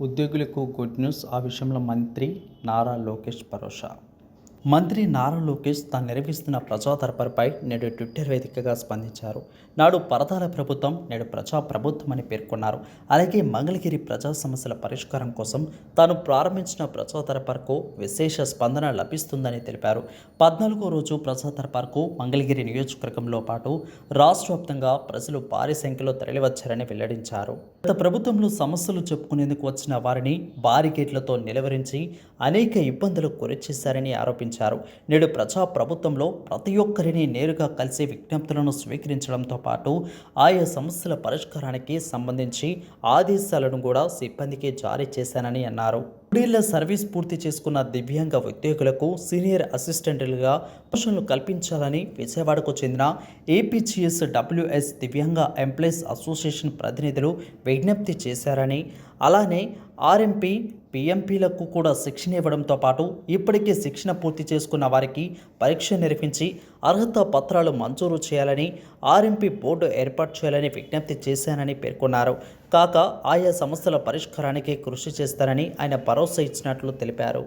ఉద్యోగులకు good news. ఆ విషయంలో మంత్రి నారా లోకేష్ భరోసా. మంత్రి నారా లోకేష్ తాను నిర్వహిస్తున్న ప్రజాదర్బార్పై నేడు ట్విట్టర్ వేదికగా స్పందించారు. నాడు పరదాల ప్రభుత్వం నేడు ప్రజా ప్రభుత్వం అని పేర్కొన్నారు. అలాగే మంగళగిరి ప్రజా సమస్యల పరిష్కారం కోసం తాను ప్రారంభించిన ప్రజా దర్బార్కు విశేష స్పందన లభిస్తుందని తెలిపారు. పద్నాలుగో రోజు ప్రజా దర్బార్కు మంగళగిరి నియోజకవర్గంలో పాటు రాష్ట్ర వ్యాప్తంగా ప్రజలు భారీ సంఖ్యలో తరలివచ్చారని వెల్లడించారు. గత ప్రభుత్వంలో సమస్యలు చెప్పుకునేందుకు వచ్చిన వారిని బారికేట్లతో నిలవరించి అనేక ఇబ్బందులు గురిచేశారని ఆరోపించారు. నేడు ప్రజా ప్రభుత్వంలో ప్రతి ఒక్కరిని నేరుగా కలిసి విజ్ఞప్తులను స్వీకరించడంతో పాటు ఆయా సమస్యల పరిష్కారానికి సంబంధించి ఆదేశాలను కూడా సిబ్బందికి జారీ చేశానని అన్నారు. మూడేళ్ళ సర్వీస్ పూర్తి చేసుకున్న దివ్యాంగ ఉద్యోగులకు సీనియర్ అసిస్టెంట్లుగా ప్రమోషన్లు కల్పించాలని విజయవాడకు చెందిన ఏపీజీఎస్ డబ్ల్యూఎస్ దివ్యాంగ ఎంప్లాయీస్ అసోసియేషన్ ప్రతినిధులు విజ్ఞప్తి చేశారని అలానే ఆర్ఎంపీ పిఎంపీలకు కూడా శిక్షణ ఇవ్వడంతో పాటు ఇప్పటికే శిక్షణ పూర్తి చేసుకున్న వారికి పరీక్ష నిర్వహించి అర్హత పత్రాలు మంజూరు చేయాలని ఆర్ఎంపీ బోర్డు ఏర్పాటు చేయాలని విజ్ఞప్తి చేశానని పేర్కొన్నారు. కాక ఆయా సమస్యల పరిష్కారానికి కృషి చేస్తారని ఆయన భరోసా ఇచ్చినట్లు తెలిపారు.